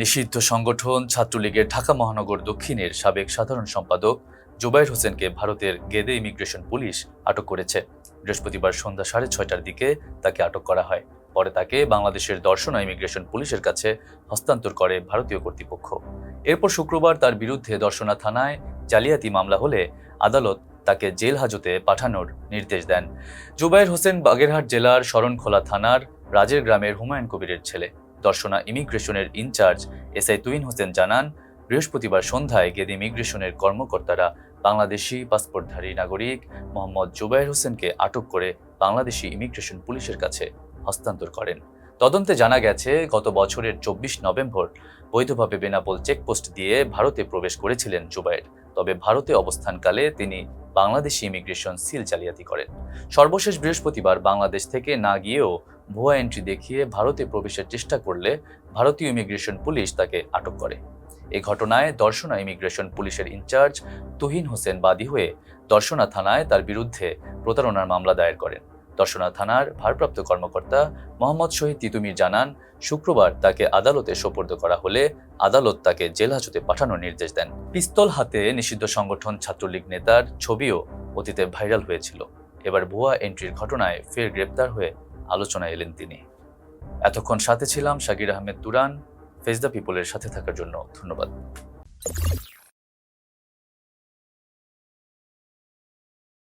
নিষিদ্ধ সংগঠন ছাত্রলীগের ঢাকা মহানগর দক্ষিণের সাবেক সাধারণ সম্পাদক জুবাইর হোসেনকে ভারতের গেদে ইমিগ্রেশন পুলিশ আটক করেছে। বৃহস্পতিবার সন্ধ্যা সাড়ে ছয়টার দিকে তাকে আটক করা হয়। পরে তাকে বাংলাদেশের দর্শনা ইমিগ্রেশন পুলিশের কাছে হস্তান্তর করে ভারতীয় কর্তৃপক্ষ। এরপর শুক্রবার তার বিরুদ্ধে দর্শনা থানায় জালিয়াতি মামলা হলে আদালত তাকে জেল হাজতে পাঠানোর নির্দেশ দেন। জুবাইর হোসেন বাগেরহাট জেলার শরণখোলা থানার রাজের গ্রামের হুমায়ুন কবিরের ছেলে। দর্শনা ইমিগ্রেশনের incharge S I Tuhin Hossain জানান, বৃহস্পতিবার সন্ধ্যায় গেদ ইমিগ্রেশনের কর্মকর্তারা বাংলাদেশি পাসপোর্টধারী নাগরিক মোহাম্মদ জুবাইর হোসেনকে আটক করে বাংলাদেশি ইমিগ্রেশন পুলিশের কাছে হস্তান্তর করেন। তদন্তে জানা গেছে, গত বছরের চব্বিশ নভেম্বর বৈধভাবে বেনাপোল চেকপোস্ট দিয়ে ভারতে প্রবেশ করেছিলেন জুবাইর। তবে ভারতে অবস্থানকালে তিনি বাংলাদেশি ইমিগ্রেশন সিল জালিয়াতি করেন। সর্বশেষ বৃহস্পতিবার বাংলাদেশ থেকে না গিয়েও ভুয়া এন্ট্রি দেখিয়ে ভারতে প্রবেশের চেষ্টা করলে ভারতীয় ইমিগ্রেশন পুলিশ তাকে আটক করে। এ ঘটনায় দর্শনা ইমিগ্রেশন পুলিশের ইনচার্জ তুহিন হোসেন বাদী হয়ে দর্শনা থানায় তার বিরুদ্ধে প্রতারণার মামলা দায়ের করেন। দর্শনা থানার ভারপ্রাপ্ত কর্মকর্তা মোহাম্মদ শহীদ তিতুমির জানান, শুক্রবার তাকে আদালতে সোপর্দ করা হলে আদালত তাকে জেল হাজতে পাঠানোর নির্দেশ দেন। পিস্তল হাতে নিষিদ্ধ সংগঠন ছাত্রলীগ নেতার ছবিও অতীতে ভাইরাল হয়েছিল। এবার ভুয়া এন্ট্রির ঘটনায় ফের গ্রেপ্তার হয়ে আলোচনায় এলেন তিনি। এতক্ষণ সাথে ছিলাম শাকির আহমেদ তুরান। ফেজদা পিপলের সাথে থাকার জন্য ধন্যবাদ।